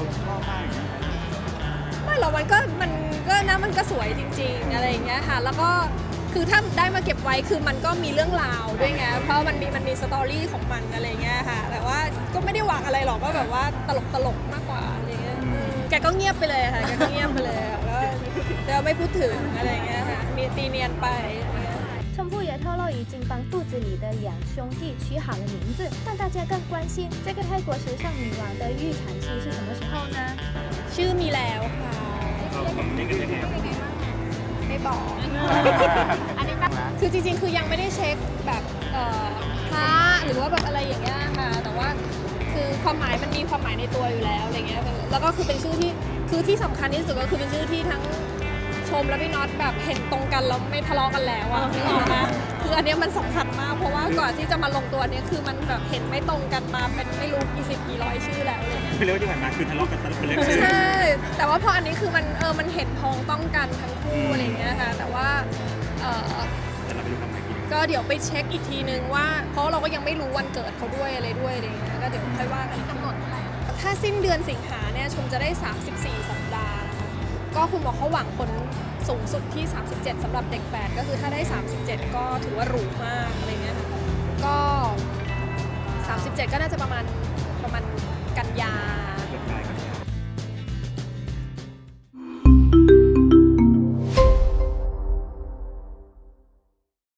เป็นสร้อยที่เราชอบมากอย่างเงี้ย ไม่หรอกมันก็มันก็นะมันก็สวยจริง ๆ อะไรอย่างเงี้ยค่ะ แล้วก็คือถ้าได้มาเก็บไว้คือมันก็มีเรื่องราวด้วยไง เพราะมันมีมันมีสตอรี่ของมันอะไรเงี้ยค่ะ แต่ว่าก็ไม่ได้หวังอะไรหรอกก็แบบว่าตลกตลกๆมากกว่าอะไรเงี้ยเออแกก็เงียบไปเลยค่ะแกก็เงียบไปเลยอะแล้วแล้วไม่พูดถึงอะไรเงี้ยค่ะ มีตีเนียนไปอะไรเงี้ย 冲布也透露已经帮肚子里的两兄弟取好了名字，但大家更关心这个泰国时尚女王的预产期是什么时候呢？ ชื่อมี 候。 แล้วค่ะเราแบบนี้กันยังไงไม่บอก อันนี้แบบคือจริงๆ คือยังไม่ได้เช็คแบบเอ่อพระหรือว่าแบบอะไรอย่างเงี้ยค่ะ แต่ว่าคือความหมายมันมีความหมายในตัวอยู่แล้วอะไรเงี้ย แล้วก็คือเป็นชื่อที่คือที่สำคัญที่สุดก็คือเป็นชื่อที่ทั้งชมและพี่น็อตแบบเห็นตรงกันแล้วไม่ทะเลาะกันแล้วอะนึกออกไหมคืออันเนี้ยมันสำคัญมากเพราะว่าก่อนที่จะมาลงตัวเนี้ยคือมันแบบเห็นไม่ตรงกันมาเป็นไม่รู้กี่สิบกี่ร้อยชื่อ แล้วอะไรเงี้ยคือเรื่องที่ผ่านมาคือทะเลาะกันตลอดเลยคือใช่ แต่ว่าพออันนี้คือมันเออมันเห็นพ้องต้องกันทั้งคู่อะไรเงี้ยค่ะ แต่ว่าเออแต่เราไปดูคำหมายกี่ก็เดี๋ยวไปเช็คอีกทีนึงว่า เพราะเราก็ยังไม่รู้วันเกิดเขาด้วยอะไรด้วยอะไรเงี้ย ก็เดี๋ยวค่อยว่ากันอีกทีกำหนดเท่าไหร่ถ้าสิ้นเดือนสิงหาเนี่ยชมจะได้ 34 สัปดาห์นะคะก็คุณหมอเขาหวังผลสูงสุดที่ 37สำหรับเด็กแฝดก็คือถ้าได้ 37 ก็ถือว่าหรูมากอะไรเงี้ยค่ะก็ 37 ก็น่าจะประมาณประมาณ กันยา